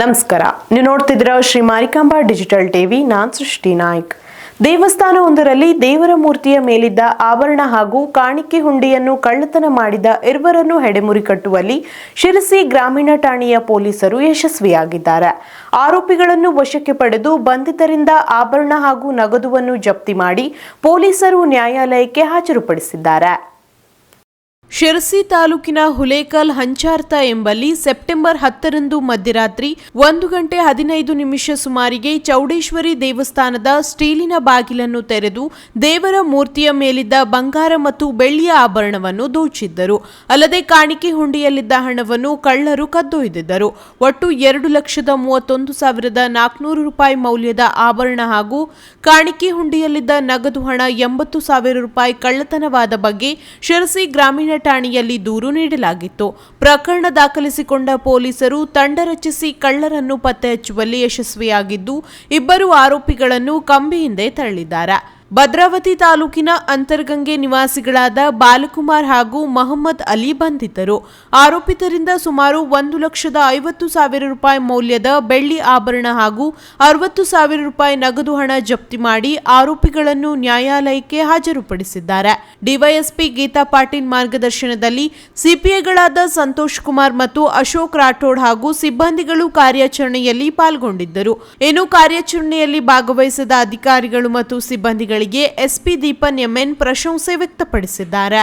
ನಮಸ್ಕಾರ. ನೀವು ನೋಡ್ತಿದ್ದೀರಾ ಶ್ರೀ ಮಾರಿಕಾಂಬಾ ಡಿಜಿಟಲ್ ಟಿವಿ. ನಾನ್ ಸೃಷ್ಟಿ ನಾಯ್ಕ್. ದೇವಸ್ಥಾನವೊಂದರಲ್ಲಿ ದೇವರ ಮೂರ್ತಿಯ ಮೇಲಿದ್ದ ಆಭರಣ ಹಾಗೂ ಕಾಣಿಕೆ ಹುಂಡಿಯನ್ನು ಕಳ್ಳತನ ಮಾಡಿದ ಇರುವರನ್ನು ಹೆಡೆಮುರಿ ಕಟ್ಟುವಲ್ಲಿ ಶಿರಸಿ ಗ್ರಾಮೀಣ ಠಾಣೆಯ ಪೊಲೀಸರು ಯಶಸ್ವಿಯಾಗಿದ್ದಾರೆ. ಆರೋಪಿಗಳನ್ನು ವಶಕ್ಕೆ ಪಡೆದು ಬಂಧಿತರಿಂದ ಆಭರಣ ಹಾಗೂ ನಗದುವನ್ನು ಜಪ್ತಿ ಮಾಡಿ ಪೊಲೀಸರು ನ್ಯಾಯಾಲಯಕ್ಕೆ ಹಾಜರುಪಡಿಸಿದ್ದಾರೆ. ಶಿರಸಿ ತಾಲೂಕಿನ ಹುಲೇಕಲ್ ಹಂಚಾರ್ತ ಎಂಬಲ್ಲಿ ಸೆಪ್ಟೆಂಬರ್ ಹತ್ತರಂದು ಮಧ್ಯರಾತ್ರಿ ಒಂದು ಗಂಟೆ ಹದಿನೈದು ನಿಮಿಷ ಸುಮಾರಿಗೆ ಚೌಡೇಶ್ವರಿ ದೇವಸ್ಥಾನದ ಸ್ಟೀಲಿನ ಬಾಗಿಲನ್ನು ತೆರೆದು ದೇವರ ಮೂರ್ತಿಯ ಮೇಲಿದ್ದ ಬಂಗಾರ ಮತ್ತು ಬೆಳ್ಳಿಯ ಆಭರಣವನ್ನು ದೋಚಿದ್ದರು. ಅಲ್ಲದೆ ಕಾಣಿಕೆ ಹುಂಡಿಯಲ್ಲಿದ್ದ ಹಣವನ್ನು ಕಳ್ಳರು ಕದ್ದೊಯ್ದಿದ್ದರು. ಒಟ್ಟು ಎರಡು ಲಕ್ಷದ ಮೂವತ್ತೊಂದು ಸಾವಿರದ ನಾಲ್ಕುನೂರು ರೂಪಾಯಿ ಮೌಲ್ಯದ ಆಭರಣ ಹಾಗೂ ಕಾಣಿಕೆ ಹುಂಡಿಯಲ್ಲಿದ್ದ ನಗದು ಹಣ ಎಂಬತ್ತು ಸಾವಿರ ರೂಪಾಯಿ ಕಳ್ಳತನವಾದ ಬಗ್ಗೆ ಶಿರಸಿ ಗ್ರಾಮೀಣ ಠಾಣೆಯಲ್ಲಿ ದೂರು ನೀಡಲಾಗಿತ್ತು. ಪ್ರಕರಣ ದಾಖಲಿಸಿಕೊಂಡ ಪೊಲೀಸರು ತಂಡ ರಚಿಸಿ ಕಳ್ಳರನ್ನು ಪತ್ತೆ ಹಚ್ಚುವಲ್ಲಿ ಯಶಸ್ವಿಯಾಗಿದ್ದು, ಇಬ್ಬರು ಆರೋಪಿಗಳನ್ನು ಕಂಬಿಯಿಂದ ತಳ್ಳಿದ್ದಾರೆ ಭದ್ರಾವತಿ ತಾಲೂಕಿನ ಅಂತರ್ಗಂಗೆ ನಿವಾಸಿಗಳಾದ ಬಾಲಕುಮಾರ್ ಹಾಗೂ ಮೊಹಮ್ಮದ್ ಅಲಿ ಬಂಧಿತರು. ಆರೋಪಿತರಿಂದ ಸುಮಾರು ಒಂದು ಲಕ್ಷದ ಐವತ್ತು ಸಾವಿರ ರೂಪಾಯಿ ಮೌಲ್ಯದ ಬೆಳ್ಳಿ ಆಭರಣ ಹಾಗೂ ಅರವತ್ತು ಸಾವಿರ ರೂಪಾಯಿ ನಗದು ಹಣ ಜಪ್ತಿ ಮಾಡಿ ಆರೋಪಿಗಳನ್ನು ನ್ಯಾಯಾಲಯಕ್ಕೆ ಹಾಜರುಪಡಿಸಿದ್ದಾರೆ. ಡಿವೈಎಸ್ಪಿ ಗೀತಾ ಪಾಟೀಲ್ ಮಾರ್ಗದರ್ಶನದಲ್ಲಿ ಸಿಪಿಐಗಳಾದ ಸಂತೋಷ್ ಕುಮಾರ್ ಮತ್ತು ಅಶೋಕ್ ರಾಠೋಡ್ ಹಾಗೂ ಸಿಬ್ಬಂದಿಗಳು ಕಾರ್ಯಾಚರಣೆಯಲ್ಲಿ ಪಾಲ್ಗೊಂಡಿದ್ದರು. ಇನ್ನು ಕಾರ್ಯಾಚರಣೆಯಲ್ಲಿ ಭಾಗವಹಿಸಿದ ಅಧಿಕಾರಿಗಳು ಮತ್ತು ಸಿಬ್ಬಂದಿಗಳಿಗೆ ಎಸ್ಪಿ ದೀಪನ್ ಎಂಎನ್ ಪ್ರಶಂಸೆ ವ್ಯಕ್ತಪಡಿಸಿದ್ದಾರೆ